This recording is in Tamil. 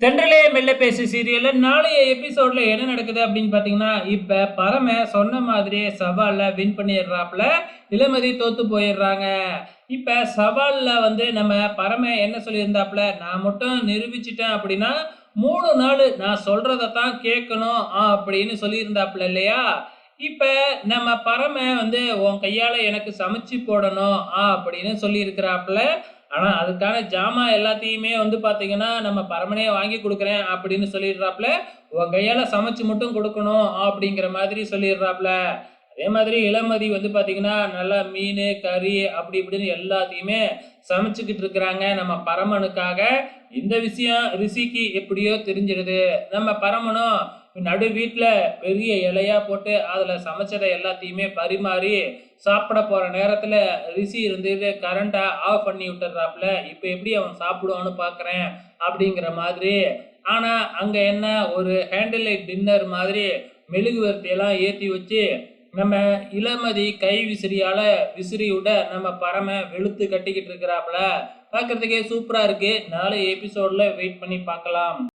தென்றலே மெல்ல பேசு சீரியல்ல. நாளைய எபிசோட்ல என்ன நடக்குது அப்படின்னு பாத்தீங்கன்னா இப்ப பரம சொன்ன மாதிரியே சவால்ல வின் பண்ணிடுறாப்ல இளமதி தோத்து போயிடுறாங்க. இப்ப சவால்ல வந்து நம்ம பரம என்ன சொல்லியிருந்தாப்ல நான் மட்டும் நிரூபிச்சிட்டேன் அப்படின்னா மூணு நாள் நான் சொல்றதை தான் கேட்கணும் ஆ, அப்படின்னு சொல்லியிருந்தாப்ல இல்லையா? இப்ப நம்ம பரம வந்து உன் கையால எனக்கு சமைச்சு போடணும் ஆ அப்படின்னு சொல்லியிருக்கிறாப்ல ஆனா அதுக்கான ஜாமான் எல்லாத்தையுமே வந்து பாத்தீங்கன்னா நம்ம பரமனே வாங்கி கொடுக்குறேன் அப்படின்னு சொல்லிடுறாப்ல. உன் கையால சமைச்சு மட்டும் கொடுக்கணும் அப்படிங்கிற மாதிரி சொல்லிடுறாப்ல. அதே மாதிரி இளமதி வந்து பாத்தீங்கன்னா நல்லா மீன் கறி அப்படி இப்படின்னு எல்லாத்தையுமே சமைச்சுக்கிட்டு இருக்கிறாங்க நம்ம பரமனுக்காக. இந்த விஷயம் ரிஷிக்கு எப்படியோ தெரிஞ்சிடுது. நம்ம பரமனும் நடு வீட்டில் பெரிய இலையா போட்டு அதில் சமைச்சதை எல்லாத்தையுமே பரிமாறி சாப்பிட போகிற நேரத்தில் ரிசி இருந்தது கரண்ட்டை ஆஃப் பண்ணி விட்டுறாப்புல இப்போ எப்படி அவன் சாப்பிடுவான்னு பார்க்குறேன் அப்படிங்கிற மாதிரி. ஆனால் அங்கே என்ன ஒரு ஹேண்டில் டின்னர் மாதிரி மெழுகுவர்த்தியெல்லாம் ஏற்றி வச்சு நம்ம இளமதி கை விசிறியால் விசிறி விட நம்ம பறமை வெளுத்து கட்டிக்கிட்டு இருக்கிறாப்புல. பார்க்கறதுக்கே சூப்பராக இருக்குது நாளை எபிசோடில் வெயிட் பண்ணி பார்க்கலாம்.